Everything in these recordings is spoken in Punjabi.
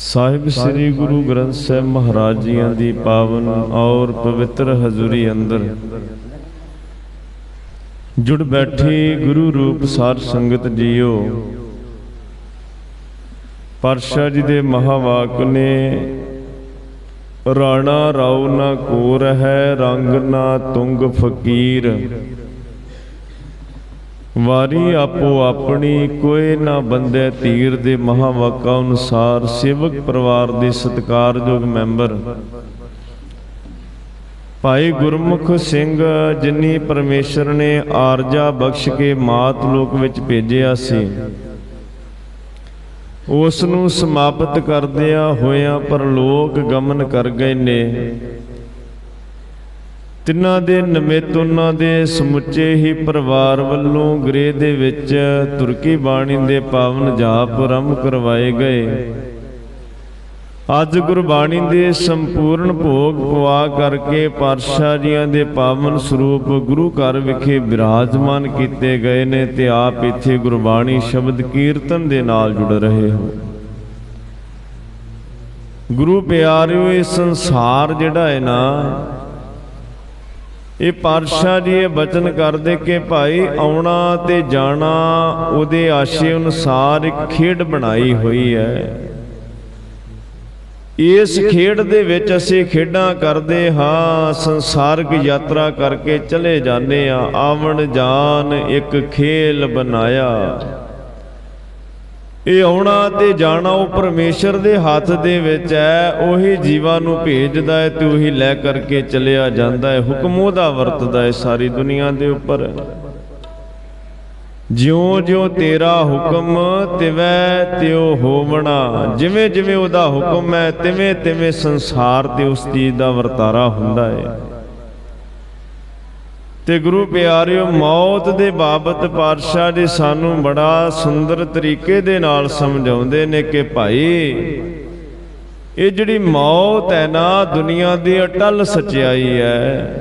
ਸਾਹਿਬ ਸ੍ਰੀ ਗੁਰੂ ਗ੍ਰੰਥ ਸਾਹਿਬ ਮਹਾਰਾਜ ਜੀਆਂ ਦੀ ਪਾਵਨ ਔਰ ਪਵਿੱਤਰ ਹਜ਼ੂਰੀ ਅੰਦਰ। ਜੁੜ ਬੈਠੀ ਗੁਰੂ ਰੂਪ ਸਾਧ ਸੰਗਤ ਜੀਓ। ਪਰਸ਼ਾ ਜੀ ਦੇ ਮਹਾਵਾਕ ਨੇ, ਰਾਣਾ ਰਾਉ ਨਾ ਕੋਰ ਹੈ ਰੰਗ ਨਾ ਤੁੰਗ ਫਕੀਰ। ਵਾਰੀ ਆਪੋ ਆਪਣੀ ਕੋਈ ਨਾ ਬੰਦੇ ਤੀਰ ਦੇ ਮਹਾਵਾਕਾਂ ਅਨੁਸਾਰ ਸੇਵਕ ਪਰਿਵਾਰ ਦੇ ਸਤਿਕਾਰਯੋਗ ਮੈਂਬਰ। ਭਾਈ ਗੁਰਮੁਖ ਸਿੰਘ ਜਿਨੀ ਪਰਮੇਸ਼ਰ ਨੇ ਆਰਜਾ ਬਖਸ਼ ਕੇ ਮਾਤ ਲੋਕ ਵਿੱਚ ਭੇਜਿਆ ਸੀ, ਉਸ ਨੂੰ ਸਮਾਪਤ ਕਰਦਿਆਂ ਹੋਇਆਂ ਪਰਲੋਕ ਗਮਨ ਕਰ ਗਏ ਨੇ। ਤਿੰਨਾਂ ਦੇ ਨਿਮਿਤ ਉਹਨਾਂ ਦੇ ਸਮੁੱਚੇ ਹੀ ਪਰਿਵਾਰ ਵੱਲੋਂ ਗ੍ਰਹਿ ਦੇ ਵਿੱਚ ਤੁਰਕੀ ਬਾਣੀ ਦੇ ਪਾਵਨ ਜਾਪ ਆਰੰਭ ਕਰਵਾਏ ਗਏ। ਅੱਜ ਗੁਰਬਾਣੀ ਦੇ ਸੰਪੂਰਨ ਭੋਗ ਪਵਾ ਕਰਕੇ ਪਾਤਸ਼ਾਹ ਜੀਆਂ ਦੇ ਪਾਵਨ ਸਰੂਪ ਗੁਰੂ ਘਰ ਵਿਖੇ ਬਿਰਾਜਮਾਨ ਕੀਤੇ ਗਏ ਨੇ ਤੇ ਆਪ ਇੱਥੇ ਗੁਰਬਾਣੀ ਸ਼ਬਦ ਕੀਰਤਨ ਦੇ ਨਾਲ ਜੁੜ ਰਹੇ ਹੋ। ਗੁਰੂ ਪਿਆਰਿਓ, ਇਹ ਸੰਸਾਰ ਜਿਹੜਾ ਹੈ ਨਾ ਇਹ ਪਾਤਸ਼ਾਹ ਜੀ ਇਹ ਬਚਨ ਕਰਦੇ ਕਿ ਭਾਈ ਆਉਣਾ ਤੇ ਜਾਣਾ ਉਹਦੇ ਆਸ਼ੇ ਅਨੁਸਾਰ ਇੱਕ ਖੇਡ ਬਣਾਈ ਹੋਈ ਹੈ। ਇਸ ਖੇਡ ਦੇ ਵਿੱਚ ਅਸੀਂ ਖੇਡਾਂ ਕਰਦੇ ਹਾਂ, ਸੰਸਾਰਿਕ ਯਾਤਰਾ ਕਰਕੇ ਚਲੇ ਜਾਂਦੇ ਆ ਆਵਣ ਜਾਨ ਇੱਕ ਖੇਲ ਬਣਾਇਆ। ਇਹ ਆਉਣਾ ਤੇ ਜਾਣਾ ਉਹ ਪਰਮੇਸ਼ਰ ਦੇ ਹੱਥ ਦੇ ਵਿੱਚ ਹੈ, ਉਹੀ ਜੀਵਾਂ ਨੂੰ ਭੇਜਦਾ ਹੈ ਤੇ ਉਹੀ ਲੈ ਕਰਕੇ ਚਲਿਆ ਜਾਂਦਾ ਹੈ। ਹੁਕਮ ਉਹਦਾ ਵਰਤਦਾ ਹੈ ਸਾਰੀ ਦੁਨੀਆ ਦੇ ਉੱਪਰ। ਜਿਉਂ ਜਿਉਂ ਤੇਰਾ ਹੁਕਮ ਤਿਵੈ, ਤਿਉ ਹੋਵਣਾ। ਜਿਵੇਂ ਜਿਵੇਂ ਉਹਦਾ ਹੁਕਮ ਹੈ ਤਿਵੇਂ ਤਿਵੇਂ ਸੰਸਾਰ ਤੇ ਉਸ ਚੀਜ਼ ਦਾ ਵਰਤਾਰਾ ਹੁੰਦਾ ਹੈ। ਤੇ ਗੁਰੂ ਪਿਆਰਿਓ, ਮੌਤ ਦੇ ਬਾਬਤ ਪਾਤਸ਼ਾਹ ਜੀ ਸਾਨੂੰ ਬੜਾ ਸੁੰਦਰ ਤਰੀਕੇ ਦੇ ਨਾਲ ਸਮਝਾਉਂਦੇ ਨੇ ਕਿ ਭਾਈ, ਇਹ ਜਿਹੜੀ ਮੌਤ ਹੈ ਨਾ, ਦੁਨੀਆ ਦੀ ਅਟਲ ਸਚਾਈ ਹੈ।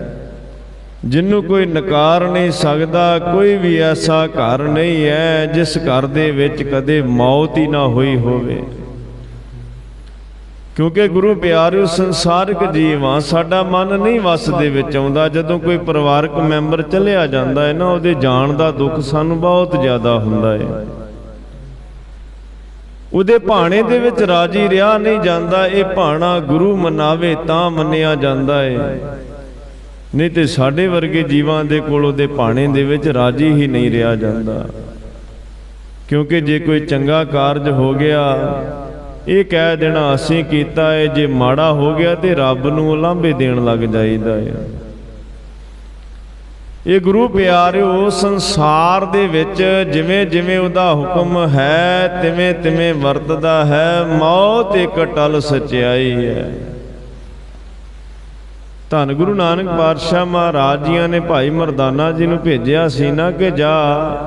ਜਿਹਨੂੰ ਕੋਈ ਨਕਾਰ ਨਹੀਂ ਸਕਦਾ, ਕੋਈ ਵੀ ਐਸਾ ਘਰ ਨਹੀਂ ਹੈ, ਜਿਸ ਘਰ ਦੇ ਵਿੱਚ ਕਦੇ ਮੌਤ ਹੀ ਨਾ ਹੋਈ ਹੋਵੇ। ਕਿਉਂਕਿ ਗੁਰੂ ਪਿਆਰਿਓ ਸੰਸਾਰਿਕ ਜੀਵ ਆ, ਸਾਡਾ ਮਨ ਨਹੀਂ ਵਸ ਦੇ ਵਿੱਚ ਆਉਂਦਾ। ਜਦੋਂ ਕੋਈ ਪਰਿਵਾਰਕ ਮੈਂਬਰ ਚਲਿਆ ਜਾਂਦਾ ਹੈ ਨਾ, ਉਹਦੇ ਜਾਣ ਦਾ ਦੁੱਖ ਸਾਨੂੰ ਬਹੁਤ ਜ਼ਿਆਦਾ ਹੁੰਦਾ ਹੈ। ਉਹਦੇ ਭਾਣੇ ਦੇ ਵਿੱਚ ਰਾਜੀ ਰਿਹਾ ਨਹੀਂ ਜਾਂਦਾ, ਇਹ ਭਾਣਾ ਗੁਰੂ ਮਨਾਵੇ ਤਾਂ ਮੰਨਿਆ ਜਾਂਦਾ ਹੈ। ਨਹੀਂ ਤੇ ਸਾਡੇ ਵਰਗੇ ਜੀਵਾਂ ਦੇ ਕੋਲ ਉਹਦੇ ਭਾਣੇ ਦੇ ਵਿੱਚ ਰਾਜੀ ਹੀ ਨਹੀਂ ਰਿਹਾ ਜਾਂਦਾ। ਕਿਉਂਕਿ ਜੇ ਕੋਈ ਚੰਗਾ ਕਾਰਜ ਹੋ ਗਿਆ ਇਹ ਕਹਿ ਦੇਣਾ ਅਸੀਂ ਕੀਤਾ ਹੈ ਜੇ ਮਾੜਾ ਹੋ ਗਿਆ ਤੇ ਰੱਬ ਨੂੰ ਉਲਾਂਭੇ ਦੇਣ ਲੱਗ ਜਾਈਦਾ ਹੈ ਇਹ ਗੁਰੂ ਪਿਆਰਿਓ, ਸੰਸਾਰ ਦੇ ਵਿੱਚ ਜਿਵੇਂ ਜਿਵੇਂ ਉਹਦਾ ਹੁਕਮ ਹੈ, ਤਿਵੇਂ ਤਿਵੇਂ ਵਰਤਦਾ ਹੈ, ਮੌਤ ਇੱਕ ਟਲ ਸਚਾਈ ਹੈ। ਧੰਨ ਗੁਰੂ ਨਾਨਕ ਪਾਤਸ਼ਾਹ ਮਹਾਰਾਜ ਜੀਆਂ ਨੇ ਭਾਈ ਮਰਦਾਨਾ ਜੀ ਨੂੰ ਭੇਜਿਆ ਸੀ ਨਾ ਕਿ ਜਾ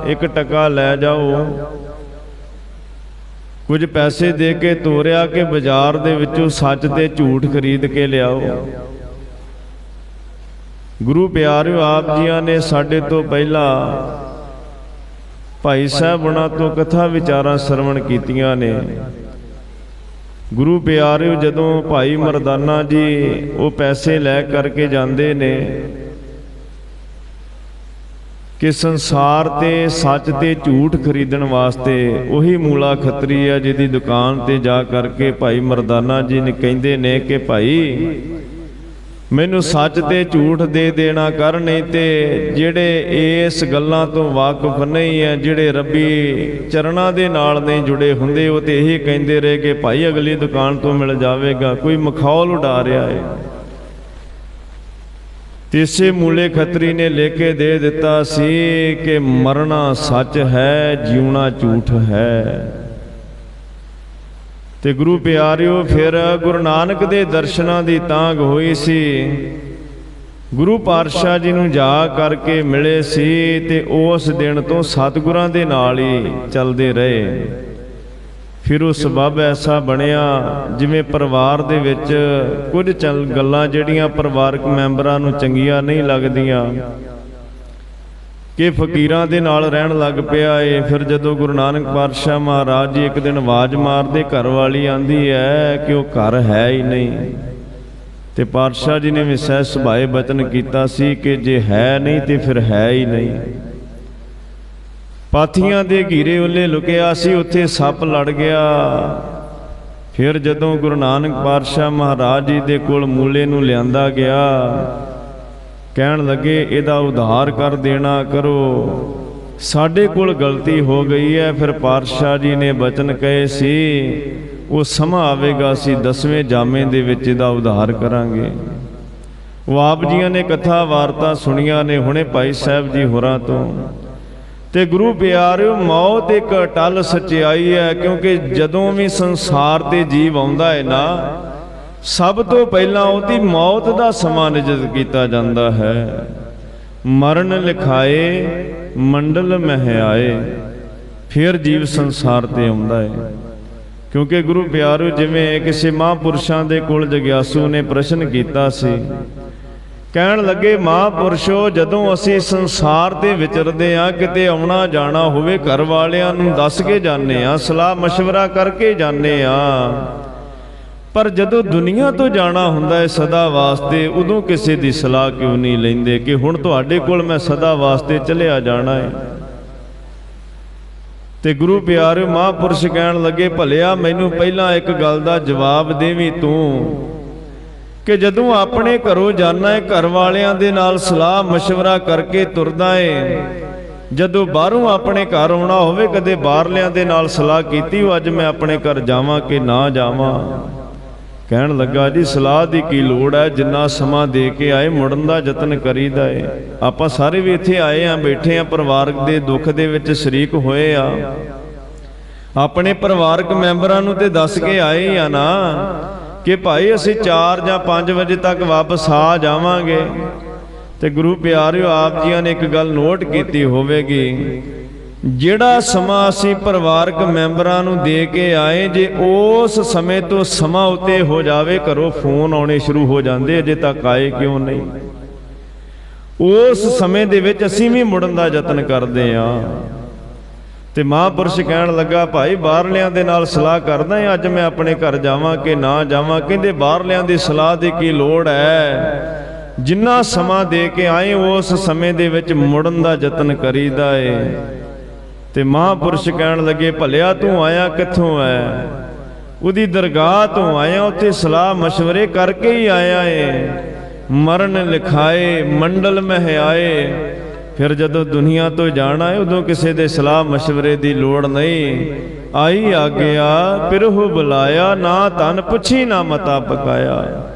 ਇੱਕ ਟਕਾ ਲੈ ਜਾਓ। ਕੁਝ ਪੈਸੇ ਦੇ ਕੇ ਤੋਰਿਆ ਕਿ ਬਾਜ਼ਾਰ ਦੇ ਵਿੱਚੋਂ ਸੱਚ ਤੇ ਝੂਠ ਖਰੀਦ ਕੇ ਲਿਆਓ। ਗੁਰੂ ਪਿਆਰਿਓ, ਆਪ ਜੀਆਂ ਨੇ ਸਾਡੇ ਤੋਂ ਪਹਿਲਾਂ ਭਾਈ ਸਾਹਿਬ ਉਹਨਾਂ ਤੋਂ ਕਥਾ ਵਿਚਾਰਾਂ ਸਰਵਣ ਕੀਤੀਆਂ ਨੇ। ਗੁਰੂ ਪਿਆਰਿਓ, ਜਦੋਂ ਭਾਈ ਮਰਦਾਨਾ ਜੀ ਉਹ ਪੈਸੇ ਲੈ ਕਰਕੇ ਜਾਂਦੇ ਨੇ ਕਿ ਸੰਸਾਰ ਤੇ ਸੱਚ ਤੇ ਝੂਠ ਖਰੀਦਣ ਵਾਸਤੇ ਉਹੀ ਮੂਲਾ ਖੱਤਰੀ ਆ ਜਿਹਦੀ ਦੁਕਾਨ ਤੇ ਜਾ ਕਰਕੇ ਭਾਈ ਮਰਦਾਨਾ ਜੀ ਨੇ ਕਹਿੰਦੇ ਨੇ ਕਿ ਭਾਈ, ਮੈਨੂੰ ਸੱਚ ਤੇ ਝੂਠ ਦੇ ਦੇਣਾ ਕਰ, ਨਹੀਂ ਤੇ ਜਿਹੜੇ ਇਸ ਗੱਲਾਂ ਤੋਂ ਵਾਕਿਫ ਨਹੀਂ ਆ, ਜਿਹੜੇ ਰੱਬੀ ਚਰਨਾਂ ਦੇ ਨਾਲ ਨਹੀਂ ਜੁੜੇ ਹੁੰਦੇ, ਉਹ ਤੇ ਇਹੀ ਕਹਿੰਦੇ ਰਹੇ ਕਿ ਭਾਈ ਅਗਲੀ ਦੁਕਾਨ ਤੋਂ ਮਿਲ ਜਾਵੇਗਾ, ਕੋਈ ਮਖੌਲ ਉਡਾ ਰਿਹਾ ਹੈ ਤੀਸੇ ਮੂਲੇ ਖੱਤਰੀ ਨੇ ਲੈ ਕੇ ਦੇ ਦਿੱਤਾ ਸੀ ਕਿ ਮਰਨਾ ਸੱਚ ਹੈ, ਜਿਉਣਾ ਝੂਠ ਹੈ। ਤੇ ਗੁਰੂ ਪਿਆਰਿਓ, ਫਿਰ ਗੁਰੂ ਨਾਨਕ ਦੇ ਦਰਸ਼ਨਾਂ ਦੀ ਤਾਂਗ ਹੋਈ ਸੀ। ਗੁਰੂ ਪਾਤਸ਼ਾਹ ਜੀ ਨੂੰ ਜਾ ਕਰਕੇ ਮਿਲੇ ਸੀ ਤੇ ਉਸ ਦਿਨ ਤੋਂ ਸਤਿਗੁਰਾਂ ਦੇ ਨਾਲ ਹੀ ਚੱਲਦੇ ਰਹੇ। ਫਿਰ ਉਹ ਸਬਬ ਐਸਾ ਬਣਿਆ ਜਿਵੇਂ ਪਰਿਵਾਰ ਦੇ ਵਿੱਚ ਕੁਝ ਚੱਲ ਗੱਲਾਂ ਜਿਹੜੀਆਂ ਪਰਿਵਾਰਕ ਮੈਂਬਰਾਂ ਨੂੰ ਚੰਗੀਆਂ ਨਹੀਂ ਲੱਗਦੀਆਂ। ਕਿ ਫਕੀਰਾਂ ਦੇ ਨਾਲ ਰਹਿਣ ਲੱਗ ਪਿਆ ਏ, ਫਿਰ ਜਦੋਂ ਗੁਰੂ ਨਾਨਕ ਪਾਤਸ਼ਾਹ ਮਹਾਰਾਜ ਜੀ ਇੱਕ ਦਿਨ ਆਵਾਜ਼ ਮਾਰਦੇ ਘਰ ਵਾਲੀ ਆਂਦੀ ਹੈ ਕਿ ਉਹ ਘਰ ਹੈ ਹੀ ਨਹੀਂ। ਤੇ ਪਾਤਸ਼ਾਹ ਜੀ ਨੇ ਵੀ ਸਹਿ ਸੁਭਾਏ ਬਚਨ ਕੀਤਾ ਸੀ ਕਿ ਜੇ ਹੈ ਨਹੀਂ ਤੇ ਫਿਰ ਹੈ ਹੀ ਨਹੀਂ। ਪਾਥੀਆਂ ਦੇ ਘੀਰੇ ਉੱਲੇ ਲੁਕਿਆ ਸੀ, ਉੱਥੇ ਸੱਪ ਲੜ ਗਿਆ। ਫਿਰ ਜਦੋਂ ਗੁਰੂ ਨਾਨਕ ਪਾਤਸ਼ਾਹ ਮਹਾਰਾਜ ਜੀ ਦੇ ਕੋਲ ਮੂਲੇ ਨੂੰ ਲਿਆਂਦਾ ਗਿਆ, ਕਹਿਣ ਲੱਗੇ, ਇਹਦਾ ਉਧਾਰ ਕਰ ਦੇਣਾ ਕਰੋ। ਸਾਡੇ ਕੋਲ ਗਲਤੀ ਹੋ ਗਈ ਹੈ। ਫਿਰ ਪਾਤਸ਼ਾਹ ਜੀ ਨੇ ਬਚਨ ਕਹੇ ਸੀ, ਉਹ ਸਮਾਂ ਆਵੇਗਾ ਸੀ ਦਸਵੇਂ ਜਾਮੇ ਦੇ ਵਿੱਚ ਇਹਦਾ ਉਧਾਰ ਕਰਾਂਗੇ। ਉਹ ਆਪ ਜੀਆਂ ਨੇ ਕਥਾ ਵਾਰਤਾ ਸੁਣੀਆਂ ਨੇ, ਹੁਣੇ ਭਾਈ ਸਾਹਿਬ ਜੀ ਹੋਰਾਂ ਤੋਂ। ਤੇ ਗੁਰੂ ਪਿਆਰਿਓ, ਮੌਤ ਇੱਕ ਅਟਲ ਸਚਾਈ ਹੈ, ਕਿਉਂਕਿ ਜਦੋਂ ਵੀ ਸੰਸਾਰ ਤੇ ਜੀਵ ਆਉਂਦਾ ਹੈ ਨਾ, ਸਭ ਤੋਂ ਪਹਿਲਾਂ ਉਹਦੀ ਮੌਤ ਦਾ ਸਮਾਂ ਨਿਜਤ ਕੀਤਾ ਜਾਂਦਾ ਹੈ। ਮਰਨ ਲਿਖਾਏ, ਮੰਡਲ ਮਹਿ ਆਏ ਫਿਰ ਜੀਵ ਸੰਸਾਰ ਤੇ ਆਉਂਦਾ ਹੈ। ਕਿਉਂਕਿ ਗੁਰੂ ਪਿਆਰਿਓ, ਜਿਵੇਂ ਕਿਸੇ ਮਹਾਂਪੁਰਸ਼ਾਂ ਦੇ ਕੋਲ ਜਗਿਆਸੂ ਨੇ ਪ੍ਰਸ਼ਨ ਕੀਤਾ ਸੀ ਕਹਿਣ ਲੱਗੇ, ਮਹਾਪੁਰਸ਼ੋ, ਜਦੋਂ ਅਸੀਂ ਸੰਸਾਰ ਦੇ ਵਿਚਰਦੇ ਆ ਕਿਤੇ ਆਉਣਾ ਜਾਣਾ ਹੋਵੇ ਘਰ ਵਾਲਿਆਂ ਨੂੰ ਦੱਸ ਕੇ ਜਾਂਦੇ ਆ ਸਲਾਹ مشਵਰਾ ਕਰਕੇ ਜਾਂਦੇ ਆ ਪਰ ਜਦੋਂ ਦੁਨੀਆ ਤੋਂ ਜਾਣਾ ਹੁੰਦਾ ਹੈ ਸਦਾ ਵਾਸਤੇ, ਉਦੋਂ ਕਿਸੇ ਦੀ ਸਲਾਹ ਕਿਉਂ ਨਹੀਂ ਲੈਂਦੇ ਕਿ ਹੁਣ ਤੁਹਾਡੇ ਕੋਲ ਮੈਂ ਸਦਾ ਵਾਸਤੇ ਚਲਿਆ ਜਾਣਾ ਹੈ? ਤੇ ਗੁਰੂ ਪਿਆਰੇ ਮਹਾਪੁਰਸ਼ ਕਹਿਣ ਲੱਗੇ, ਭਲਿਆ, ਮੈਨੂੰ ਪਹਿਲਾਂ ਇੱਕ ਗੱਲ ਦਾ ਜਵਾਬ ਦੇਵੀਂ ਤੂੰ। ਕਿ ਜਦੋਂ ਆਪਣੇ ਘਰੋਂ ਜਾਣਾ ਹੈ ਘਰ ਵਾਲਿਆਂ ਦੇ ਨਾਲ ਸਲਾਹ مشਵਰਾ ਕਰਕੇ ਤੁਰਦਾ ਏ। ਜਦੋਂ ਬਾਹਰੋਂ ਆਪਣੇ ਘਰ ਆਉਣਾ ਹੋਵੇ, ਕਦੇ ਬਾਹਰਲਿਆਂ ਦੇ ਨਾਲ ਸਲਾਹ ਕੀਤੀ ਉਹ ਅੱਜ ਮੈਂ ਆਪਣੇ ਘਰ ਜਾਵਾਂ ਕਿ ਨਾ ਜਾਵਾਂ। ਕਹਿਣ ਲੱਗਾ, ਜੀ, ਸਲਾਹ ਦੀ ਕੀ ਲੋੜ ਹੈ? ਜਿੰਨਾ ਸਮਾਂ ਦੇ ਕੇ ਆਏ, ਮੁੜਨ ਦਾ ਯਤਨ ਕਰੀਦਾ ਏ। ਆਪਾਂ ਸਾਰੇ ਵੀ ਇੱਥੇ ਆਏ ਆ, ਬੈਠੇ ਆ, ਪਰਿਵਾਰਕ ਦੇ ਦੁੱਖ ਦੇ ਵਿੱਚ ਸ਼ਰੀਕ ਹੋਏ ਆ। ਆਪਣੇ ਪਰਿਵਾਰਕ ਮੈਂਬਰਾਂ ਨੂੰ ਤੇ ਦੱਸ ਕੇ ਆਏ ਆ ਨਾ। ਕਿ ਭਾਈ ਅਸੀਂ 4 ਜਾਂ 5 ਵਜੇ ਤੱਕ ਵਾਪਸ ਆ ਜਾਵਾਂਗੇ। ਤੇ ਗੁਰੂ ਪਿਆਰਿਓ, ਆਪ ਜੀਆਂ ਨੇ ਇੱਕ ਗੱਲ ਨੋਟ ਕੀਤੀ ਹੋਵੇਗੀ। ਜਿਹੜਾ ਸਮਾਂ ਅਸੀਂ ਪਰਿਵਾਰਕ ਮੈਂਬਰਾਂ ਨੂੰ ਦੇ ਕੇ ਆਏ, ਜੇ ਉਸ ਸਮੇਂ ਤੋਂ ਸਮਾਂ ਉਤੇ ਹੋ ਜਾਵੇ, ਘਰੋਂ ਫੋਨ ਆਉਣੇ ਸ਼ੁਰੂ ਹੋ ਜਾਂਦੇ, ਅਜੇ ਤੱਕ ਆਏ ਕਿਉਂ ਨਹੀਂ? ਉਸ ਸਮੇਂ ਦੇ ਵਿੱਚ ਅਸੀਂ ਵੀ ਮੁੜਨ ਦਾ ਯਤਨ ਕਰਦੇ ਆ ਤੇ ਮਹਾਂਪੁਰਸ਼ ਕਹਿਣ ਲੱਗਾ, ਭਾਈ, ਬਾਹਰਲਿਆਂ ਦੇ ਨਾਲ ਸਲਾਹ ਕਰਦਾ ਹਾਂ ਅੱਜ ਮੈਂ ਆਪਣੇ ਘਰ ਜਾਵਾਂ ਕਿ ਨਾ ਜਾਵਾਂ? ਕਹਿੰਦੇ, ਬਾਹਰਲਿਆਂ ਦੀ ਸਲਾਹ ਦੀ ਕੀ ਲੋੜ ਹੈ ਜਿੰਨਾ ਸਮਾਂ ਦੇ ਕੇ ਆਏ, ਉਸ ਸਮੇਂ ਦੇ ਵਿੱਚ ਮੁੜਨ ਦਾ ਯਤਨ ਕਰੀਦਾ ਏ। ਤੇ ਮਹਾਂਪੁਰਸ਼ ਕਹਿਣ ਲੱਗੇ, ਭਲਿਆ ਤੂੰ ਆਇਆ ਕਿੱਥੋਂ ਐ? ਉਹਦੀ ਦਰਗਾਹ ਤੋਂ ਆਇਆ, ਉੱਥੇ ਸਲਾਹ مشਵਰੇ ਕਰਕੇ ਹੀ ਆਇਆ ਏ। ਮਰਨ ਲਿਖਾਏ, ਮੰਡਲ ਮਹਿ ਆਏ ਫਿਰ ਜਦੋਂ ਦੁਨੀਆ ਤੋਂ ਜਾਣਾ ਹੈ, ਉਦੋਂ ਕਿਸੇ ਦੇ ਸਲਾਹ مشਵਰੇ ਦੀ ਲੋੜ ਨਹੀਂ। ਆਈ ਆ ਗਿਆ ਪਿਰਹੁ ਬੁਲਾਇਆ, ਨਾ ਤਨ ਪੁੱਛੀ, ਨਾ ਮਤਾ ਪਕਾਇਆ।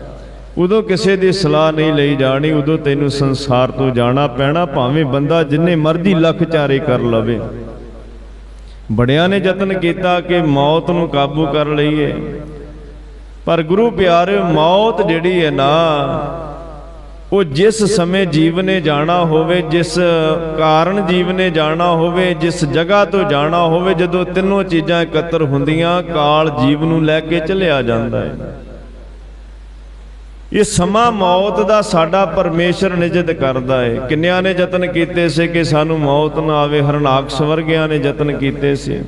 ਉਦੋਂ ਕਿਸੇ ਦੀ ਸਲਾਹ ਨਹੀਂ ਲਈ ਜਾਣੀ, ਉਦੋਂ ਤੈਨੂੰ ਸੰਸਾਰ ਤੋਂ ਜਾਣਾ ਪੈਣਾ, ਭਾਵੇਂ ਬੰਦਾ ਜਿੰਨੇ ਮਰਜ਼ੀ ਲੱਖ ਚਾਰੇ ਕਰ ਲਵੇ। ਬੜਿਆਂ ਨੇ ਯਤਨ ਕੀਤਾ ਕਿ ਮੌਤ ਨੂੰ ਕਾਬੂ ਕਰ ਲਈਏ। ਪਰ ਗੁਰੂ ਪਿਆਰੇ ਮੌਤ ਜਿਹੜੀ ਹੈ ਨਾ ਉਹ ਜਿਸ ਸਮੇਂ ਜੀਵ ਨੇ ਜਾਣਾ ਹੋਵੇ, ਜਿਸ ਕਾਰਨ ਜੀਵ ਨੇ ਜਾਣਾ ਹੋਵੇ, ਜਿਸ ਜਗ੍ਹਾ ਤੋਂ ਜਾਣਾ ਹੋਵੇ, ਜਦੋਂ ਤਿੰਨੋਂ ਚੀਜ਼ਾਂ ਇਕੱਤਰ ਹੁੰਦੀਆਂ, ਕਾਲ ਜੀਵ ਨੂੰ ਲੈ ਕੇ ਚਲਿਆ ਜਾਂਦਾ ਹੈ। ਇਹ ਸਮਾਂ ਮੌਤ ਦਾ ਸਾਡਾ ਪਰਮੇਸ਼ਰ ਨਿਜਤ ਕਰਦਾ ਹੈ। ਕਿੰਨਿਆਂ ਨੇ ਯਤਨ ਕੀਤੇ ਸੀ ਕਿ ਸਾਨੂੰ ਮੌਤ ਨਾ ਆਵੇ? ਹਰਨਾਕਸ਼ ਵਰਗਿਆਂ ਨੇ ਯਤਨ ਕੀਤੇ ਸੀ।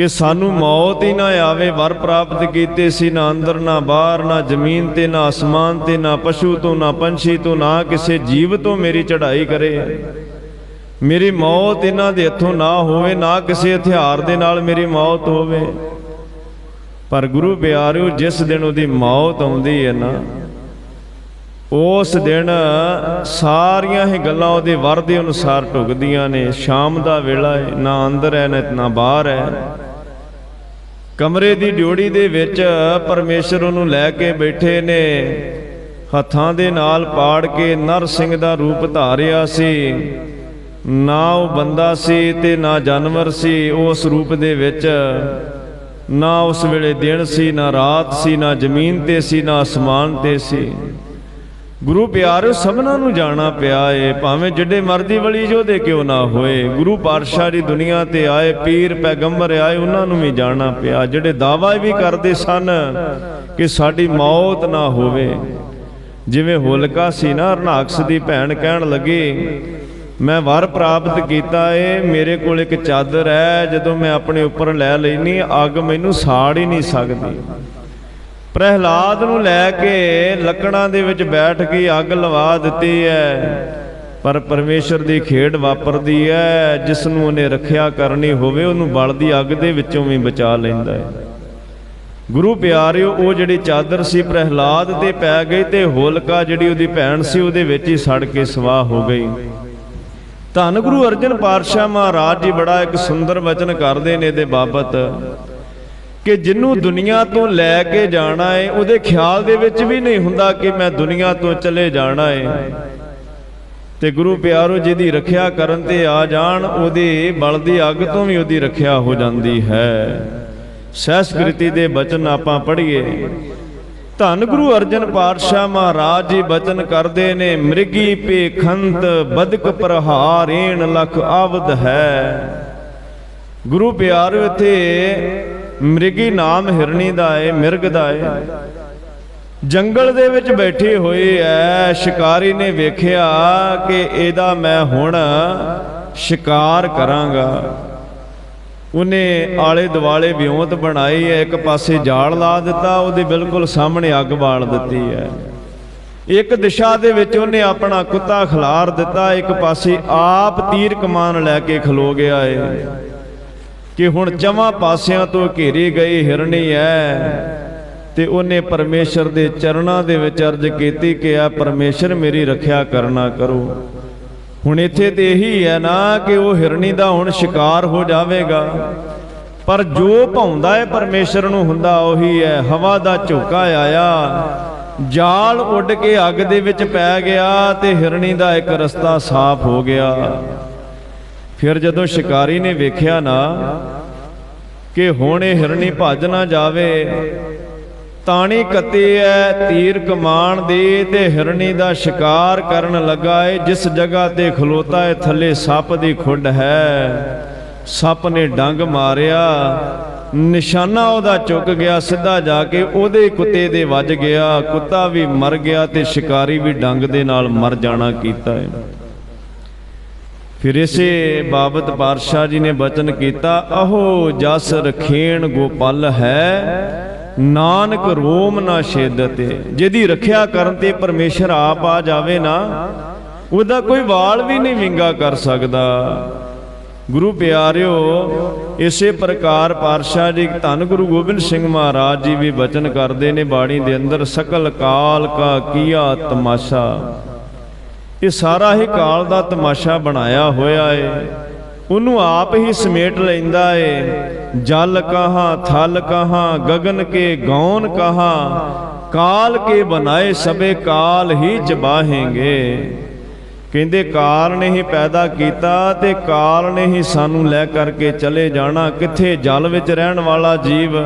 ਕਿ ਸਾਨੂੰ ਮੌਤ ਹੀ ਨਾ ਆਵੇ, ਵਰ ਪ੍ਰਾਪਤ ਕੀਤੇ ਸੀ, ਨਾ ਅੰਦਰ, ਨਾ ਬਾਹਰ, ਨਾ ਜ਼ਮੀਨ ਤੇ, ਨਾ ਆਸਮਾਨ ਤੇ, ਨਾ ਪਸ਼ੂ ਤੋਂ, ਨਾ ਪੰਛੀ ਤੋਂ, ਨਾ ਕਿਸੇ ਜੀਵ ਤੋਂ ਮੇਰੀ ਚੜ੍ਹਾਈ ਕਰੇ। ਮੇਰੀ ਮੌਤ ਇਹਨਾਂ ਦੇ ਹੱਥੋਂ ਨਾ ਹੋਵੇ, ਨਾ ਕਿਸੇ ਹਥਿਆਰ ਦੇ ਨਾਲ ਮੇਰੀ ਮੌਤ ਹੋਵੇ। ਪਰ ਗੁਰੂ ਪਿਆਰਿਓ, ਜਿਸ ਦਿਨ ਉਹਦੀ ਮੌਤ ਆਉਂਦੀ ਹੈ ਨਾ, ਉਸ ਦਿਨ ਸਾਰੀਆਂ ਹੀ ਗੱਲਾਂ ਉਹਦੇ ਵਰ ਦੇ ਅਨੁਸਾਰ ਢੁਕਦੀਆਂ ਨੇ। ਸ਼ਾਮ ਦਾ ਵੇਲਾ ਹੈ, ਨਾ ਅੰਦਰ ਹੈ ਨਾ ਬਾਹਰ ਹੈ। ਕਮਰੇ ਦੀ ਡਿਉੜੀ ਦੇ ਵਿੱਚ ਪਰਮੇਸ਼ਰ ਉਹਨੂੰ ਲੈ ਕੇ ਬੈਠੇ ਨੇ। ਹੱਥਾਂ ਦੇ ਨਾਲ ਪਾੜ ਕੇ ਨਰ ਸਿੰਘ ਦਾ ਰੂਪ ਧਾਰਿਆ ਸੀ। ਨਾ ਉਹ ਬੰਦਾ ਸੀ ਤੇ ਨਾ ਜਾਨਵਰ ਸੀ ਉਸ ਰੂਪ ਦੇ ਵਿੱਚ। ਨਾ ਉਸ ਵੇਲੇ ਦਿਨ ਸੀ, ਨਾ ਰਾਤ ਸੀ, ਨਾ ਜ਼ਮੀਨ ਤੇ ਸੀ, ਨਾ ਅਸਮਾਨ ਤੇ ਸੀ। ਗੁਰੂ ਪਿਆਰਿਓ ਸਭਨਾਂ ਨੂੰ ਜਾਣਾ ਪਿਆ ਏ ਭਾਵੇਂ ਜਿੱਡੇ ਮਰਦੀ ਵਲੀ ਜੋਧੇ ਕਿਉਂ ਨਾ ਹੋਏ। ਗੁਰੂ ਪਾਤਸ਼ਾਹ ਦੀ ਦੁਨੀਆ ਤੇ ਆਏ, ਪੀਰ ਪੈਗੰਬਰ ਆਏ, ਉਹਨਾਂ ਨੂੰ ਵੀ ਜਾਣਾ ਪਿਆ। ਜਿਹੜੇ ਦਾਵਾ ਵੀ ਕਰਦੇ ਸਨ ਕਿ ਸਾਡੀ ਮੌਤ ਨਾ ਹੋਵੇ। ਜਿਵੇਂ ਹੋਲਕਾ ਸੀ ਨਾ ਅਰਨਾਕਸ ਦੀ ਭੈਣ ਕਹਿਣ ਲੱਗੀ, ਮੈਂ ਵਰ ਪ੍ਰਾਪਤ ਕੀਤਾ ਏ, ਮੇਰੇ ਕੋਲ ਇੱਕ ਚਾਦਰ ਹੈ, ਜਦੋਂ ਮੈਂ ਆਪਣੇ ਉੱਪਰ ਲੈ ਲੈਣੀ ਅੱਗ ਮੈਨੂੰ ਸਾੜ ਹੀ ਨਹੀਂ ਸਕਦੀ। ਪ੍ਰਹਿਲਾਦ ਨੂੰ ਲੈ ਕੇ ਲੱਕੜਾਂ ਦੇ ਵਿੱਚ ਬੈਠ ਕੇ ਅੱਗ ਲਵਾ ਦਿੱਤੀ ਹੈ। ਪਰ ਪਰਮੇਸ਼ਰ ਦੀ ਖੇਡ ਵਾਪਰਦੀ ਹੈ। ਜਿਸ ਨੂੰ ਉਹਨੇ ਰੱਖਿਆ ਕਰਨੀ ਹੋਵੇ, ਉਹਨੂੰ ਬਲਦੀ ਅੱਗ ਦੇ ਵਿੱਚੋਂ ਵੀ ਬਚਾ ਲੈਂਦਾ ਹੈ। ਗੁਰੂ ਪਿਆਰਿਓ, ਉਹ ਜਿਹੜੀ ਚਾਦਰ ਸੀ ਪ੍ਰਹਿਲਾਦ ਤੇ ਪੈ ਗਈ ਤੇ ਹੋਲਕਾ ਜਿਹੜੀ ਉਹਦੀ ਭੈਣ ਸੀ, ਉਹਦੇ ਵਿੱਚ ਹੀ ਸੜ ਕੇ ਸਵਾਹ ਹੋ ਗਈ। ਧੰਨ ਗੁਰੂ ਅਰਜਨ ਪਾਤਸ਼ਾਹ ਮਹਾਰਾਜ ਜੀ, ਬੜਾ ਇੱਕ ਸੁੰਦਰ ਵਚਨ ਕਰਦੇ ਨੇ ਇਹਦੇ ਬਾਬਤ। ਕਿ ਜਿੰਨੂੰ ਦੁਨੀਆ ਤੋਂ ਲੈ ਕੇ ਜਾਣਾ ਏ, ਉਹਦੇ ਖਿਆਲ ਦੇ ਵਿੱਚ ਵੀ ਨਹੀਂ ਹੁੰਦਾ ਕਿ ਮੈਂ ਦੁਨੀਆ ਤੋਂ ਚਲੇ ਜਾਣਾ ਏ। ਤੇ ਗੁਰੂ ਪਿਆਰੋ ਜੀ ਦੀ ਰੱਖਿਆ ਕਰਨ ਤੇ ਆ ਜਾਣ, ਉਹਦੀ ਬਲਦੀ ਅੱਗ ਤੋਂ ਵੀ ਉਹਦੀ ਰੱਖਿਆ ਹੋ ਜਾਂਦੀ ਹੈ। ਸਹਿਸਕ੍ਰਿਤੀ ਦੇ ਬਚਨ ਆਪਾਂ ਪੜ੍ਹੀਏ। ਧੰਨ ਗੁਰੂ ਅਰਜਨ ਪਾਤਸ਼ਾਹ ਮਹਾਰਾਜ ਜੀ ਬਚਨ ਕਰਦੇ ਨੇ, ਮ੍ਰਿਗੀ ਪੇਖੰਤ ਬਦਕ ਪ੍ਰਹਾਰੇਣ ਲਖ ਆਵਦ ਹੈ। ਗੁਰੂ ਪਿਆਰਿਓ ਇੱਥੇ ਮ੍ਰਿਗੀ ਨਾਮ ਹਿਰਣੀ ਦਾ ਏ, ਮਿਰਗ ਦਾ ਏ। ਜੰਗਲ ਦੇ ਵਿੱਚ ਬੈਠੀ ਹੋਈ ਐ, ਸ਼ਿਕਾਰੀ ਨੇ ਵੇਖਿਆ ਕਿ ਇਹਦਾ ਮੈਂ ਹੁਣ ਸ਼ਿਕਾਰ ਕਰਾਂਗਾ। ਉਹਨੇ ਆਲੇ ਦਿਵਾਲੇ ਵਿਉਂਤ ਬਣਾਈ ਹੈ ਇੱਕ ਪਾਸੇ ਜਾਲ ਲਾ ਦਿੱਤਾ, ਉਹਦੇ ਬਿਲਕੁਲ ਸਾਹਮਣੇ ਅੱਗ ਬਾਲ ਦਿੱਤੀ ਹੈ ਇੱਕ ਦਿਸ਼ਾ ਦੇ ਵਿੱਚ ਉਹਨੇ ਆਪਣਾ ਕੁੱਤਾ ਖਿਲਾਰ ਦਿੱਤਾ, ਇੱਕ ਪਾਸੇ ਆਪ ਤੀਰ ਕਮਾਨ ਲੈ ਕੇ ਖਲੋ ਗਿਆ ਏ। ਕਿ ਹੁਣ ਚਵਾਂ ਪਾਸਿਆਂ ਤੋਂ ਘੇਰੀ ਗਈ ਹਿਰਣੀ ਹੈ ਤੇ ਉਹਨੇ ਪਰਮੇਸ਼ਰ ਦੇ ਚਰਨਾਂ ਦੇ ਵਿੱਚ ਅਰਜ਼ ਕੀਤੀ ਕਿ ਆ ਪਰਮੇਸ਼ਰ ਮੇਰੀ ਰੱਖਿਆ ਕਰਨਾ ਕਰੋ। ਹੁਣ ਇੱਥੇ ਤੇ ਇਹੀ ਹੈ ਨਾ ਕਿ ਉਹ ਹਿਰਣੀ ਦਾ ਹੁਣ ਸ਼ਿਕਾਰ ਹੋ ਜਾਵੇਗਾ। ਪਰ ਜੋ ਭਾਉਂਦਾ ਹੈ ਪਰਮੇਸ਼ਰ ਨੂੰ ਹੁੰਦਾ ਉਹੀ ਹੈ ਹਵਾ ਦਾ ਝੋਕਾ ਆਇਆ। ਜਾਲ ਉੱਡ ਕੇ ਅੱਗ ਦੇ ਵਿੱਚ ਪੈ ਗਿਆ ਤੇ ਹਿਰਣੀ ਦਾ ਇੱਕ ਰਸਤਾ ਸਾਫ਼ ਹੋ ਗਿਆ। ਫਿਰ ਜਦੋਂ ਸ਼ਿਕਾਰੀ ਨੇ ਵੇਖਿਆ ਨਾ ਕਿ ਹੁਣ ਇਹ ਹਿਰਣੀ ਭੱਜ ਨਾ ਜਾਵੇ, ਤਾਣੀ ਕੱਤੀ ਐ ਤੀਰ ਕਮਾਨ ਦੇ ਤੇ ਹਿਰਣੀ ਦਾ ਸ਼ਿਕਾਰ ਕਰਨ ਲੱਗਾ ਏ, ਜਿਸ ਜਗ੍ਹਾ ਤੇ ਖਲੋਤਾ ਏ, ਥੱਲੇ ਸੱਪ ਦੀ ਖੁੱਡ ਹੈ। ਸੱਪ ਨੇ ਡੰਗ ਮਾਰਿਆ, ਨਿਸ਼ਾਨਾ ਉਹਦਾ ਚੁੱਕ ਗਿਆ, ਸਿੱਧਾ ਜਾ ਕੇ ਉਹਦੇ ਕੁੱਤੇ ਦੇ ਵੱਜ ਗਿਆ, ਕੁੱਤਾ ਵੀ ਮਰ ਗਿਆ ਤੇ ਸ਼ਿਕਾਰੀ ਵੀ ਡੰਗ ਦੇ ਨਾਲ ਮਰ ਜਾਣਾ ਕੀਤਾ ਏ ਫਿਰ ਇਸੇ ਬਾਬਤ ਪਾਤਸ਼ਾਹ ਜੀ ਨੇ ਬਚਨ ਕੀਤਾ, ਅਹੋ ਜਸ ਰਖੇਣ ਗੋਪਲ ਹੈ, ਨਾਨਕ ਰੋਮ ਨਾ ਛੇਦਤੇ। ਜਿਹਦੀ ਰੱਖਿਆ ਕਰਨ ਤੇ ਪਰਮੇਸ਼ਰ ਆਪ ਆ ਜਾਵੇ ਨਾ, ਉਹਦਾ ਕੋਈ ਵਾਲ ਵੀ ਨਹੀਂ ਵਿੰਗਾ ਕਰ ਸਕਦਾ। ਗੁਰੂ ਪਿਆਰਿਓ, ਇਸੇ ਪ੍ਰਕਾਰ ਪਾਤਸ਼ਾਹ ਜੀ, ਧੰਨ ਗੁਰੂ ਗੋਬਿੰਦ ਸਿੰਘ ਮਹਾਰਾਜ ਜੀ ਵੀ ਬਚਨ ਕਰਦੇ ਨੇ ਬਾਣੀ ਦੇ ਅੰਦਰ, ਸਕਲ ਕਾਲ ਕਾ ਕੀਆ ਤਮਾਸ਼ਾ। ਇਹ ਸਾਰਾ ਹੀ ਕਾਲ ਦਾ ਤਮਾਸ਼ਾ ਬਣਾਇਆ ਹੋਇਆ ਏ। ਉਹਨੂੰ ਆਪ ਹੀ ਸਮੇਟ ਲੈਂਦਾ ਏ। ਜਲ ਕਹਾ, ਥਲ ਕਹਾ ਗगन ਕੇ ਗੌਨ ਕਹਾ, ਕਾਲ ਕੇ ਬਣਾਏ ਸਭੇ ਕਾਲ ਹੀ ਚਬਾਹੇਂਗੇ ਕਹਿੰਦੇ, ਕਾਲ ਨੇ ਹੀ ਪੈਦਾ ਕੀਤਾ ਤੇ ਕਾਲ ਨੇ ਹੀ ਸਾਨੂੰ ਲੈ ਕਰਕੇ ਚਲੇ ਜਾਣਾ। ਕਿੱਥੇ ਜਲ ਵਿੱਚ ਰਹਿਣ ਵਾਲਾ ਜੀਵ?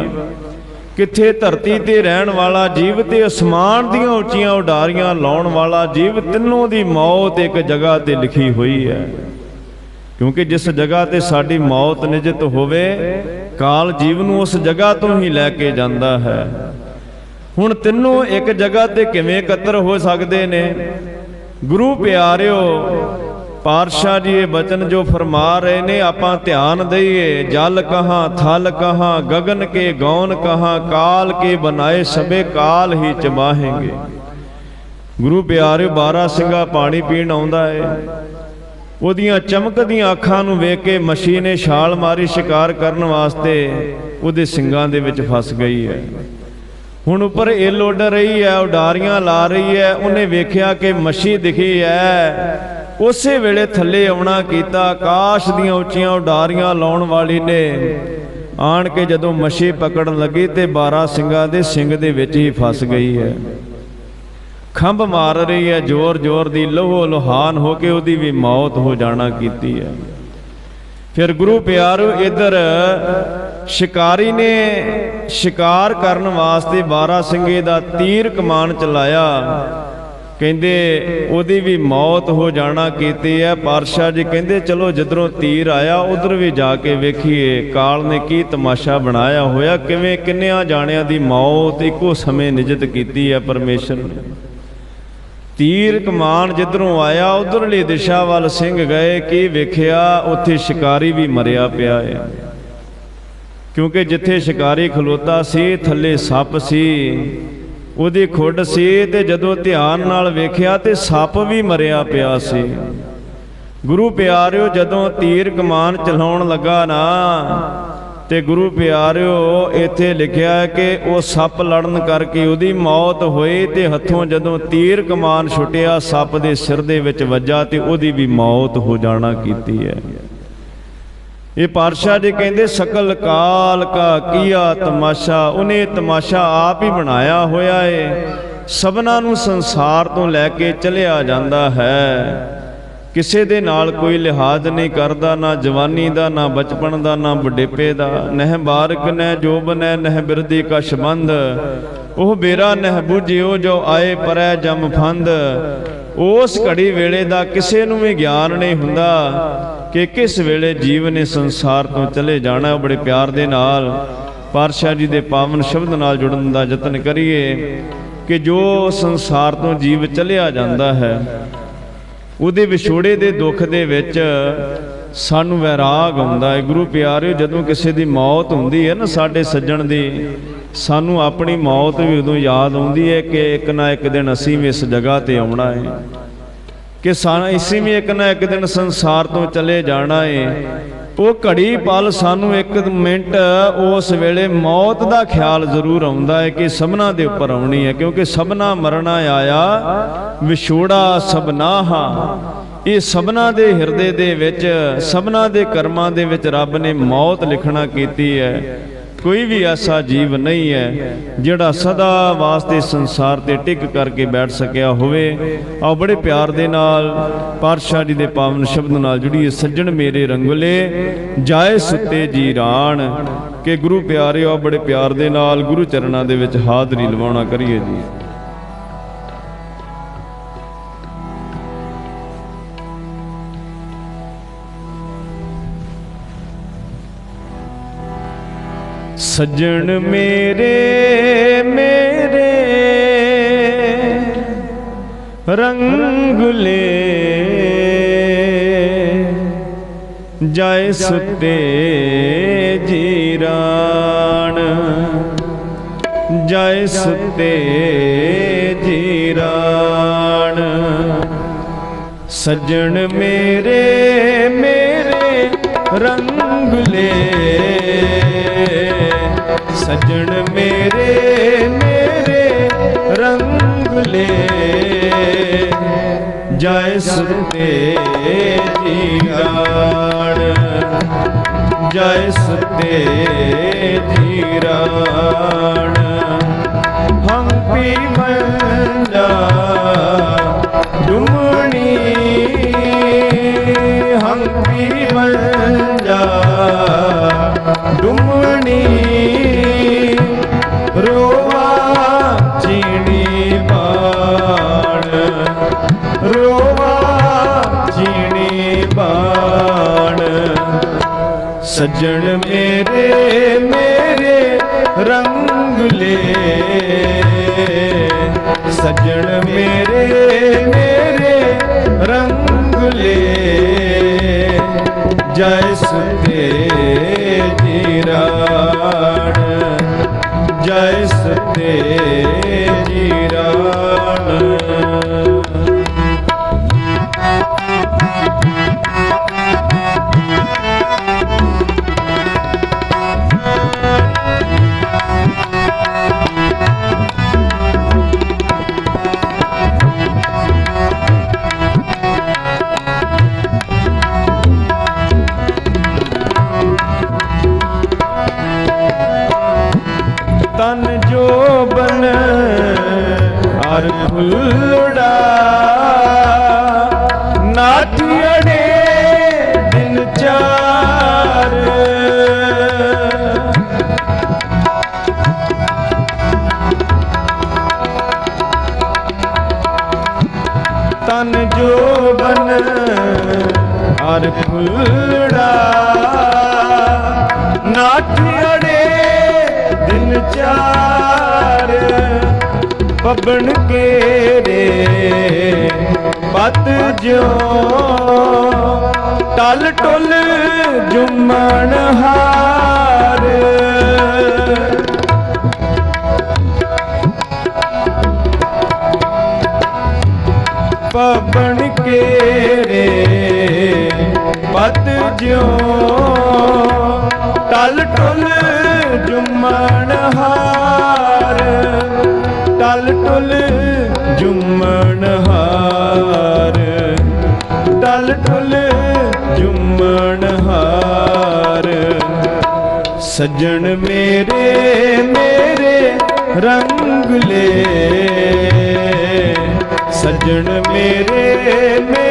ਕਿੱਥੇ ਧਰਤੀ ਤੇ ਰਹਿਣ ਵਾਲਾ ਜੀਵ ਤੇ ਅਸਮਾਨ ਦੀਆਂ ਉੱਚੀਆਂ ਉਡਾਰੀਆਂ ਲਾਉਣ ਵਾਲਾ ਜੀਵ ਤਿੰਨੋਂ ਦੀ ਮੌਤ ਇੱਕ ਜਗ੍ਹਾ ਤੇ ਲਿਖੀ ਹੋਈ ਹੈ। ਕਿਉਂਕਿ ਜਿਸ ਜਗ੍ਹਾ ਤੇ ਸਾਡੀ ਮੌਤ ਨਿਜਿਤ ਹੋਵੇ, ਕਾਲ ਜੀਵ ਨੂੰ ਉਸ ਜਗ੍ਹਾ ਤੋਂ ਹੀ ਲੈ ਕੇ ਜਾਂਦਾ ਹੈ। ਹੁਣ ਤਿੰਨੋਂ ਇੱਕ ਜਗ੍ਹਾ ਤੇ ਕਿਵੇਂ ਇਕੱਤਰ ਹੋ ਸਕਦੇ ਨੇ? ਗੁਰੂ ਪਿਆਰਿਓ ਪਾਤਸ਼ਾਹ ਜੀ, ਇਹ ਬਚਨ ਜੋ ਫਰਮਾ ਰਹੇ ਨੇ, ਆਪਾਂ ਧਿਆਨ ਦਈਏ। ਜਲ ਕਹਾ, ਥਲ ਕਹਾ ਗगन ਕੇ ਗੌਨ ਕਹਾ, ਕਾਲ ਕੇ ਬਣਾਏ ਸਭੇ ਕਾਲ ਹੀ ਚਮਾਹੇਂਗੇ ਗੁਰੂ ਪਿਆਰੇ 12 ਸਿੰਘਾ ਪਾਣੀ ਪੀਣ ਆਉਂਦਾ ਏ। ਉਹਦੀਆਂ ਚਮਕਦੀਆਂ ਅੱਖਾਂ ਨੂੰ ਵੇਖ ਕੇ ਮੱਛੀ ਨੇ ਛਾਲ ਮਾਰੀ ਸ਼ਿਕਾਰ ਕਰਨ ਵਾਸਤੇ, ਉਹਦੇ ਸਿੰਘਾਂ ਦੇ ਵਿੱਚ ਫਸ ਗਈ ਹੈ ਹੁਣ ਉੱਪਰ ਇੱਲ ਉੱਡ ਰਹੀ ਹੈ ਉਡਾਰੀਆਂ ਲਾ ਰਹੀ ਹੈ ਉਹਨੇ ਵੇਖਿਆ ਕਿ ਮੱਛੀ ਦਿਖੀ ਹੈ ਉਸੇ ਵੇਲੇ ਥੱਲੇ ਆਉਣਾ ਕੀਤਾ ਆਕਾਸ਼ ਦੀਆਂ ਉੱਚੀਆਂ ਉਡਾਰੀਆਂ ਲਾਉਣ ਵਾਲੀ ਨੇ। ਆਣ ਕੇ ਜਦੋਂ ਮੱਛੀ ਪਕੜਨ ਲੱਗੀ ਤੇ 12 ਸਿੰਘਾਂ ਦੇ ਸਿੰਘ ਦੇ ਵਿੱਚ ਹੀ ਫਸ ਗਈ ਹੈ। ਖੰਭ ਮਾਰ ਰਹੀ ਹੈ ਜ਼ੋਰ ਜ਼ੋਰ ਦੀ ਲੋਹੋ ਲੋਹਾਨ ਹੋ ਕੇ ਉਹਦੀ ਵੀ ਮੌਤ ਹੋ ਜਾਣਾ ਕੀਤੀ ਹੈ। ਫਿਰ ਗੁਰੂ ਪਿਆਰੋ, ਇਧਰ ਸ਼ਿਕਾਰੀ ਨੇ ਸ਼ਿਕਾਰ ਕਰਨ ਵਾਸਤੇ 12 ਸਿੰਘੇ ਦਾ ਤੀਰ ਕਮਾਨ ਚਲਾਇਆ। ਕਹਿੰਦੇ ਉਹਦੀ ਵੀ ਮੌਤ ਹੋ ਜਾਣਾ ਕੀਤੀ ਹੈ। ਪਾਰਸ਼ਾ ਜੀ ਕਹਿੰਦੇ, ਚਲੋ ਜਿੱਧਰੋਂ ਤੀਰ ਆਇਆ, ਉਧਰ ਵੀ ਜਾ ਕੇ ਵੇਖੀਏ। ਕਾਲ ਨੇ ਕੀ ਤਮਾਸ਼ਾ ਬਣਾਇਆ ਹੋਇਆ? ਕਿਵੇਂ ਕਿੰਨਿਆਂ ਜਾਣਿਆਂ ਦੀ ਮੌਤ ਇੱਕੋ ਸਮੇਂ ਨਿਜਤ ਕੀਤੀ ਹੈ ਪਰਮੇਸ਼ਰ ਨੇ? ਤੀਰ ਕਮਾਨ ਜਿੱਧਰੋਂ ਆਇਆ, ਉਧਰਲੀ ਦਿਸ਼ਾ ਵੱਲ ਸਿੰਘ ਗਏ। ਕੀ ਵੇਖਿਆ? ਉੱਥੇ ਸ਼ਿਕਾਰੀ ਵੀ ਮਰਿਆ ਪਿਆ ਹੈ। ਕਿਉਂਕਿ ਜਿੱਥੇ ਸ਼ਿਕਾਰੀ ਖਲੋਤਾ ਸੀ, ਥੱਲੇ ਸੱਪ ਸੀ। ਉਹਦੀ ਖੁੱਡ ਸੀ ਤੇ ਜਦੋਂ ਧਿਆਨ ਨਾਲ ਵੇਖਿਆ ਤੇ ਸੱਪ ਵੀ ਮਰਿਆ ਪਿਆ ਸੀ। ਗੁਰੂ ਪਿਆਰਿਓ, ਜਦੋਂ ਤੀਰ ਕਮਾਨ ਚਲਾਉਣ ਲੱਗਾ ਨਾ, ਤੇ ਗੁਰੂ ਪਿਆਰਿਓ ਇੱਥੇ ਲਿਖਿਆ ਕਿ ਉਹ ਸੱਪ ਲੜਨ ਕਰਕੇ ਉਹਦੀ ਮੌਤ ਹੋਈ ਤੇ ਹੱਥੋਂ ਜਦੋਂ ਤੀਰ ਕਮਾਨ ਛੁੱਟਿਆ, ਸੱਪ ਦੇ ਸਿਰ ਦੇ ਵਿੱਚ ਵੱਜਾ ਤੇ ਉਹਦੀ ਵੀ ਮੌਤ ਹੋ ਜਾਣਾ ਕੀਤੀ ਹੈ। ਇਹ ਪਾਤਸ਼ਾਹ ਜੀ ਕਹਿੰਦੇ, ਸਕਲ ਕਾਲ ਕਾ ਕੀਆ ਤਮਾਸ਼ਾ। ਉਹਨੇ ਤਮਾਸ਼ਾ ਆਪ ਹੀ ਬਣਾਇਆ ਹੋਇਆ ਏ। ਸਭਨਾਂ ਨੂੰ ਸੰਸਾਰ ਤੋਂ ਲੈ ਕੇ ਚਲਿਆ ਜਾਂਦਾ ਹੈ। ਕਿਸੇ ਦੇ ਨਾਲ ਕੋਈ ਲਿਹਾਜ਼ ਨਹੀਂ ਕਰਦਾ, ਨਾ ਜਵਾਨੀ ਦਾ, ਨਾ ਬਚਪਨ ਦਾ, ਨਾ ਬੁਢੇਪੇ ਦਾ। ਨਹਿ ਬਾਰਕ, ਨਹਿ ਜੋਬਨੈ ਨਹਿ ਬਿਰਦੀ ਕਾ ਉਹ ਬੇਰਾ ਨਹਿ ਬੁਝਿਓ, ਜੋ ਆਏ ਪਰੈ ਜਮ ਫੰਦ। ਉਸ ਘੜੀ ਵੇਲੇ ਦਾ ਕਿਸੇ ਨੂੰ ਵੀ ਗਿਆਨ ਨਹੀਂ ਹੁੰਦਾ। ਕਿ ਕਿਸ ਵੇਲੇ ਜੀਵ ਨੇ ਸੰਸਾਰ ਤੋਂ ਚਲੇ ਜਾਣਾ ਉਹ ਬੜੇ ਪਿਆਰ ਦੇ ਨਾਲ, ਪਾਤਸ਼ਾਹ ਜੀ ਦੇ ਪਾਵਨ ਸ਼ਬਦ ਨਾਲ ਜੁੜਨ ਦਾ ਯਤਨ ਕਰੀਏ ਕਿ ਜੋ ਸੰਸਾਰ ਤੋਂ ਜੀਵ ਚਲਿਆ ਜਾਂਦਾ ਹੈ, ਉਹਦੇ ਵਿਛੋੜੇ ਦੇ ਦੁੱਖ ਦੇ ਵਿੱਚ ਸਾਨੂੰ ਵੈਰਾਗ ਆਉਂਦਾ ਹੈ। ਗੁਰੂ ਪਿਆਰਿਓ, ਜਦੋਂ ਕਿਸੇ ਦੀ ਮੌਤ ਹੁੰਦੀ ਹੈ ਨਾ ਸਾਡੇ ਸੱਜਣ ਦੀ, ਸਾਨੂੰ ਆਪਣੀ ਮੌਤ ਵੀ ਉਦੋਂ ਯਾਦ ਆਉਂਦੀ ਹੈ ਕਿ ਇੱਕ ਨਾ ਇੱਕ ਦਿਨ ਅਸੀਂ ਵੀ ਇਸ ਜਗ੍ਹਾ ਤੇ ਆਉਣਾ ਹੈ। ਕਿ ਸਾਨਾ ਇਸੇ ਵੀ ਇੱਕ ਨਾ ਇੱਕ ਦਿਨ ਸੰਸਾਰ ਤੋਂ ਚਲੇ ਜਾਣਾ ਏ। ਉਹ ਘੜੀ ਪਲ ਸਾਨੂੰ ਇੱਕ ਮਿੰਟ, ਉਸ ਵੇਲੇ ਮੌਤ ਦਾ ਖਿਆਲ ਜ਼ਰੂਰ ਆਉਂਦਾ ਹੈ ਕਿ ਸਭਨਾ ਦੇ ਉੱਪਰ ਆਉਣੀ ਹੈ ਕਿਉਂਕਿ ਸਭਨਾ ਮਰਨਾ ਆਇਆ, ਵਿਛੋੜਾ ਸਭਨਾਹਾ ਇਹ ਸਭਨਾ ਦੇ ਹਿਰਦੇ ਦੇ ਵਿੱਚ, ਸਭਨਾ ਦੇ ਕਰਮਾਂ ਦੇ ਵਿੱਚ ਰੱਬ ਨੇ ਮੌਤ ਲਿਖਣਾ ਕੀਤੀ ਹੈ ਕੋਈ ਵੀ ਐਸਾ ਜੀਵ ਨਹੀਂ ਹੈ, ਜਿਹੜਾ ਸਦਾ ਵਾਸਤੇ ਸੰਸਾਰ ਤੇ ਟਿਕ ਕਰਕੇ ਬੈਠ ਸਕਿਆ ਹੋਵੇ, ਆਓ ਬੜੇ ਪਿਆਰ ਦੇ ਨਾਲ, ਪਾਤਸ਼ਾਹ ਜੀ ਦੇ ਪਾਵਨ ਸ਼ਬਦ ਨਾਲ ਜੁੜੀਏ ਸੱਜਣ ਮੇਰੇ ਰੰਗਲੇ, ਜਾਏ ਸੁੱਤੇ ਜੀ ਰਾਣ। ਕਿ ਗੁਰੂ ਪਿਆਰਿਓ, ਆਓ ਬੜੇ ਪਿਆਰ ਦੇ ਨਾਲ ਗੁਰੂ ਚਰਨਾਂ ਦੇ ਵਿੱਚ ਹਾਜ਼ਰੀ ਲਵਾਉਣਾ ਕਰੀਏ ਜੀ। ਸੱਜਣ ਮੇਰੇ ਮੇਰੇ। ਰੰਗ ਰੰਗਲੇ ਜਾਏ ਸੁਤੇ ਜੀਰਾਣ ਜਾਏ ਸੁੱਤੇ ਜੀਰਾਣ ਸੱਜਣ ਮੇਰੇ ਮੇਰੇ। ਰੰਗ ਰੰਗਲੇ ਸਜਣ ਮੇਰੇ ਮੇਰੇ ਰੰਗਲੇ ਜੈ ਸੁਤੇ ਜੀਰਾਣ ਜੈ ਸੁਤੇ ਜੀਰਾਣ ਹਮ ਪੀ ਮੰਜਾ ਡੁਮਣੀ। ਹਮ ਪੀ ਮੰਜਾ ਸੱਜਣ ਮੇਰੇ ਮੇਰੇ ਰੰਗਲੇ ਸੱਜਣ ਮੇਰੇ ਮੇਰੇ ਰੰਗਲੇ ਜੈ ਸੁਤੇ ਜੀਰਾਣ ਜੈ ਸੁਤੇ ਜੀਰਾਣ ਨਾਟੀੜੇ ਦਿਨ ਚਾਰ ਪਬਨ ਕੇਰੇ ਪਤ ਜਿਉ ਟਲ ਟੁਲ ਜੁਮਣ ਹਾਰ। ਪਬਨ ਕੇਰੇ ਪਤ ਜਿਉ ਟਲ ਟੁਲ ਜੁਮਣ ਹਾਰ। ਟਲ ਟੁਲ ਜੁਮਣ ਹਾਰ। ਟਲ ਟੁਲ ਜੁਮਣ ਹਾਰ। ਸੱਜਣ ਮੇਰੇ ਮੇਰੇ ਰੰਗ ਲੈ। ਸੱਜਣ ਮੇਰੇ ਮੇਰੇ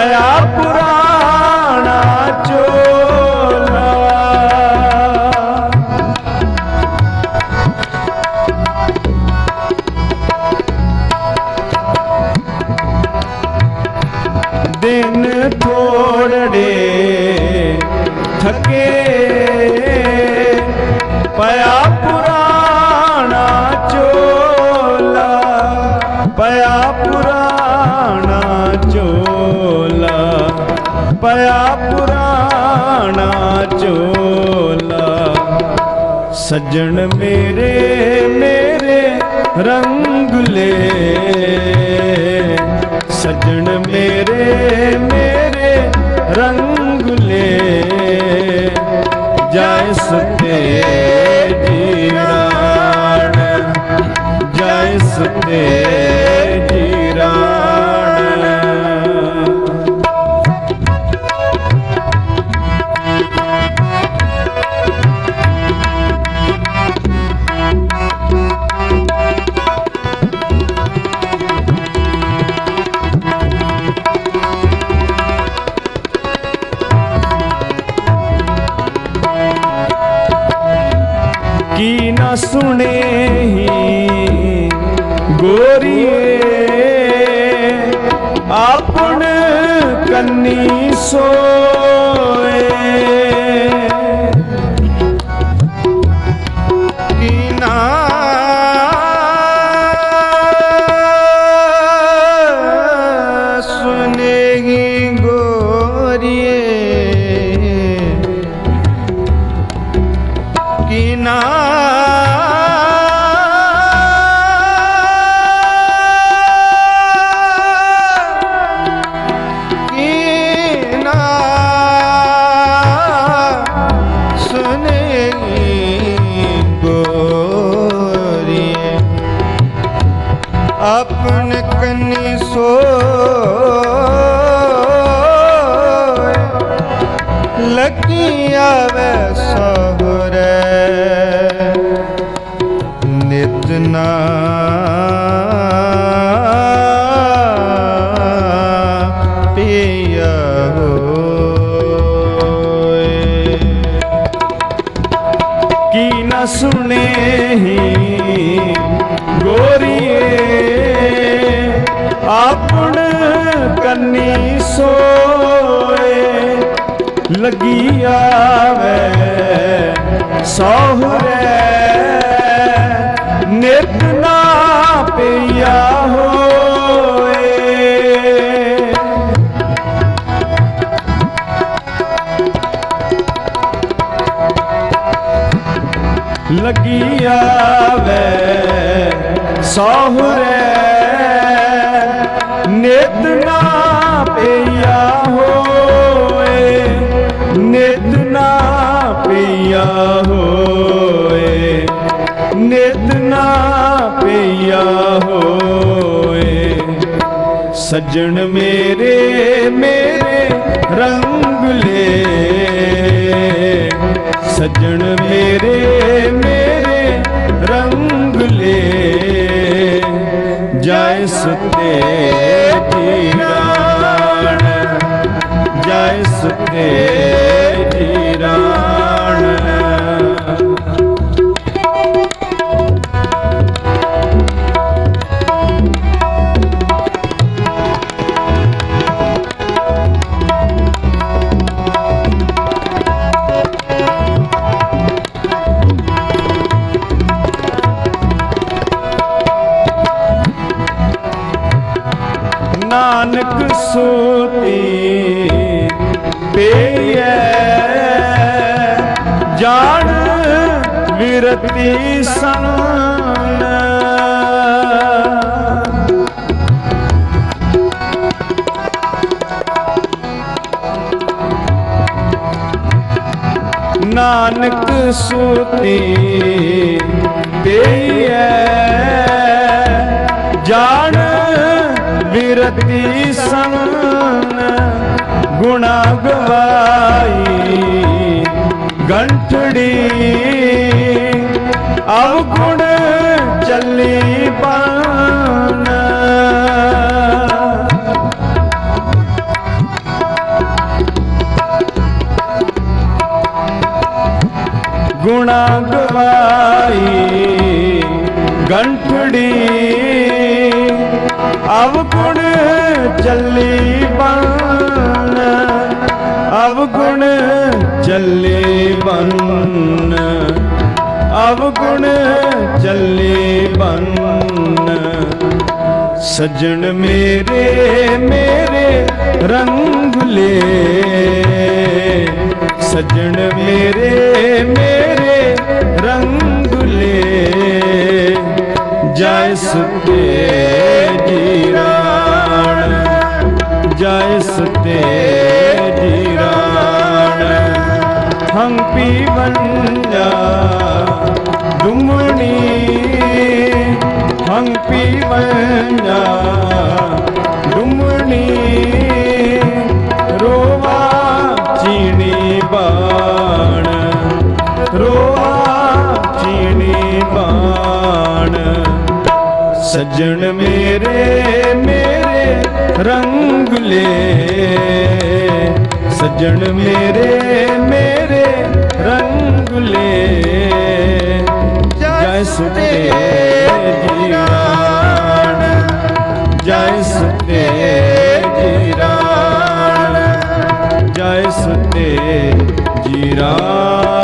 ਪਿਆ ਸੱਜਣ ਮੇਰੇ ਮੇਰੇ ਰੰਗ ਲੈ। ਸੱਜਣ ਮੇਰੇ ਮੇਰੇ ਰੰਗ ਲੈ। ਜੈ ਸੁਤੇ ਜੀਰਾਣ ਜੈ ਸੁਤੇ ਨਾ ਸੁਣੇ ਹੀ ਗੋਰੀਏ। ਆਪਣ ਕੰਨੀ ਸੋ ਆਪਨ ਕੰਨੀ ਸੋਏ। ਲੱਗੀ ਆਵੇ ਸਹੁਰੇ ਲੱਗੀ ਆਵੇ ਸਹੁਰੇ ਨਿਤ ਨਾ ਪਈਆ ਹੋਏ। ਲੱਗੀ ਆਵੇ ਸਹੁਰੇ ਸੱਜਣ ਮੇਰੇ ਮੇਰੇ ਰੰਗ ਲੈ। ਸੱਜਣ ਮੇਰੇ ਮੇਰੇ ਰੰਗ ਲੈ। ਜੈ ਸੁਤੇ ਜੀਰਾਣ ਜੈ ਸੁਤੇ ਵਿਰਤੀ ਸਨ ਨਾਨਕ ਸੋਤੀ ਪਈਐ ਜਾਣ ਵਿਰਤੀ ਸਨ ਗੁਣਾ ਗਵਾਈ। ਗੰਠੜੀ ਅਵਗੁਣ ਚੱਲੀ ਬਾਣ। ਗੁਣਾ ਗਵਾਈ ਗੰਠੜੀ। ਅਵਗੁਣ ਚੱਲੀ ਬਨ ਅਵਗੁਣ ਚੱਲੀ ਬਨ ਅਵਗੁਣ ਚੱਲੀ ਬੰਨ। ਸੱਜਣ ਮੇਰੇ ਮੇਰੇ ਰੰਗ ਲੈ। ਸੱਜਣ ਮੇਰੇ ਮੇਰੇ ਰੰਗ ਲੈ। ਜੈ ਸੁਤੇ ਜੀਰਾਣ। ਜੈ ਸੁਤੇ ਜੀਰਾਣ। ਹੰ ਪੀਵੰਜਾ ਪੀ ਮੰਨਾ ਡੁੰਮਣੀ ਰੋਵਾ ਚੀਣੀ ਬਾਣ। ਰੋਵਾ ਚੀਣੀ ਬਾਣ। ਸੱਜਣ ਮੇਰੇ ਮੇਰੇ ਰੰਗ ਸੱਜਣ ਮੇਰੇ ਮੇਰੇ ਰੰਗ ਲੈ। ਸੁਤੇ ਜੀਰਾਣ ਜੈ ਸੁਤੇ ਜੀਰਾਣ